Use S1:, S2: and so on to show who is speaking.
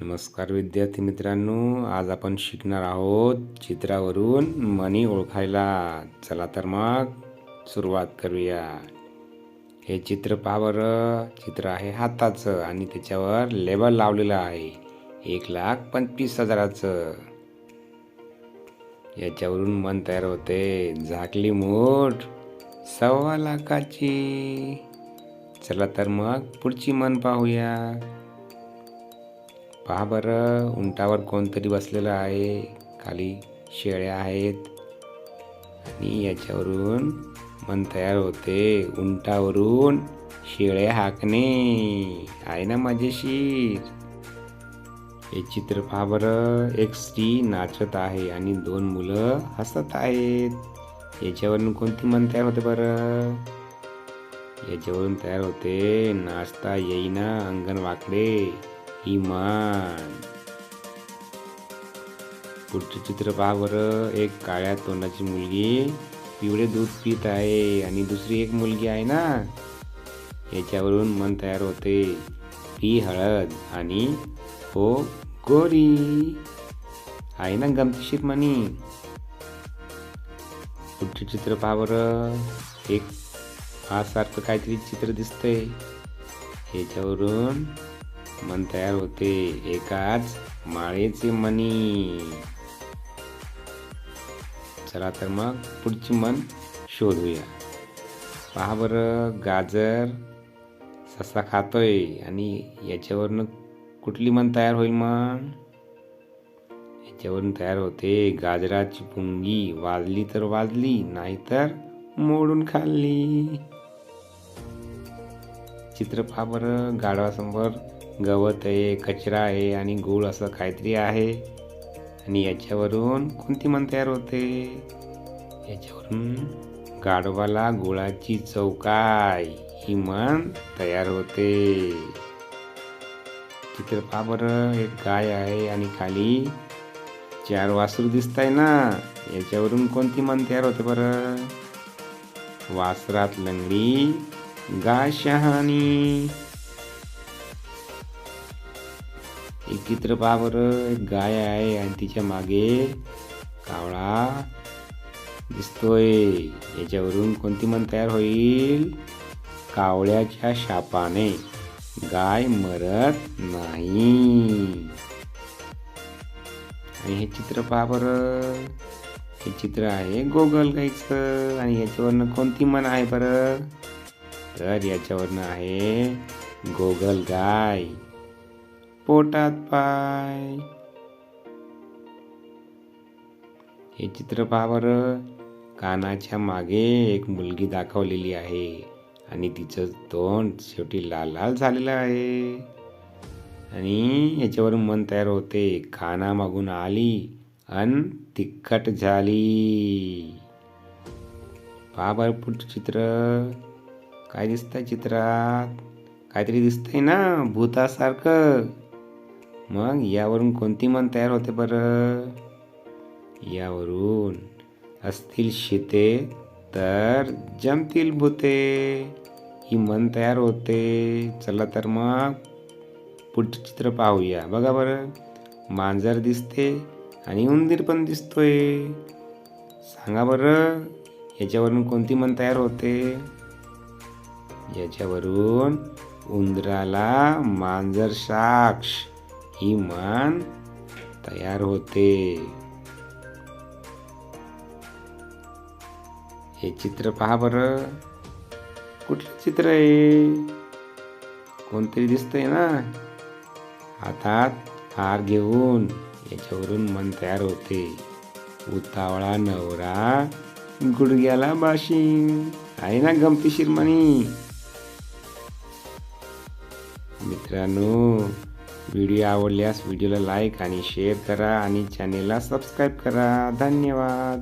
S1: नमस्कार विद्यार्थी मित्रांनो आज आपण शिकणार आहोत चित्रावरून मनी ओळखायला. चला तर मग सुरुवात करूया. हे चित्र पहा बरं. चित्र आहे हाताचं आणि त्याच्यावर लेबल लावलेलं आहे. एक लाख पंचवीस हजाराचं. याच्यावरून मन तयार होते. झाकली मूठ. सव्वा लाखाची. चला तर मग पुढची मन पाहूया. पहा बरं उंटावर कोणतरी बसलेलं आहे. खाली शेळ्या आहेत. आणि याच्यावरून मन तयार होते. उंटावरून शेळे हाकणे. आहे ना मजेशीर हे चित्र पहा बरं. एक स्त्री नाचत आहे आणि दोन मुलं हसत आहेत. याच्यावरून कोणती मन तयार होते बरं? याच्यावरून तयार होते. नाचता येईना अंगण वाकडे. इमान पुढचे चित्र पहा बरं. एक काळ्या तोंडाची मुलगी. पिवळे दूध पित आहे आणि दुसरी एक मुलगी आहे ना? याच्यावरून मन तयार होते. पी हळद आणि हो गोरी. आहे ना गमतीशीर म्हणी पुढचे चित्र पहा बरं. एक हा सारखं काहीतरी चित्र दिसतंय. याच्यावरून मन तयार होते. एकाच माळेचे मनी चला तर मग पुढची मन शोधूया. पहा बरं गाजर ससा खातोय आणि याच्यावरनं कुठली मन तयार होईल मग याच्यावरून तयार होते गाजराची पुंगी. वाजली तर वाजली नाहीतर मोडून खाल्ली. चित्र पहा बरं गाढवासमोर गवत आहे कचरा आहे आणि गूळ असं काहीतरी आहे. आणि याच्यावरून कोणती मन तयार होते? याच्यावरून गाढवाला गुळाची चौकाय ही मन तयार होते. चित्र पहा बरं एक गाय आहे आणि खाली चार वासरू दिसत आहे ना? याच्यावरून कोणती मन तयार होते बरं? वासरात लंगडी गाय शहाणी. एक चित्र पहा बरं एक गाय आहे आणि तिच्यामागे कावळा दिसतोय. याच्यावरून कोणती मन तयार होईल? कावळ्याच्या शापाने. गाय मरत नाही. आणि हे चित्र पहा बरं हे चित्र आहे गोगल गाईचं. आणि याच्यावरनं कोणती मन आहे बरं? तर याच्यावरनं आहे गोगल गाय. पोटात पाय. हे चित्र पहा बरं कानाच्या मागे एक मुलगी दाखवलेली आहे आणि तिचं तोंड शेवटी लाल लाल झालेलं आहे. आणि याच्यावरून मन तयार होते. खाना मागून आली अन तिखट झाली. पहा बर पुढचं चित्र. काय दिसतंय चित्रात? काहीतरी दिसतंय ना भूतासारखं. मग यावरून कोणती मन तयार होते बरं? यावरून असतील शिते तर जमतील भूते. ही मन तयार होते. चला तर मग पुढचं चित्र पाहूया. बघा बरं. मांजर दिसते आणि उंदीर पण दिसतोय. सांगा बरं याच्यावरून कोणती मन तयार होते? याच्यावरून उंदराला मांजर साक्ष. ही मान तयार होते. हे चित्र पहा बरं. कुठलं चित्र आहे? कोणतरी दिसतंय ना? हातात हार घेऊन याच्यावरून मन तयार होते. उतावळा नवरा गुडघ्याला बाशिंग. आहे ना गमतीशीर म्हणी मित्रांनो व्हिडिओ आवडल्यास व्हिडिओला लाईक आणि शेअर करा आणि चॅनेलला सबस्क्राईब करा. धन्यवाद.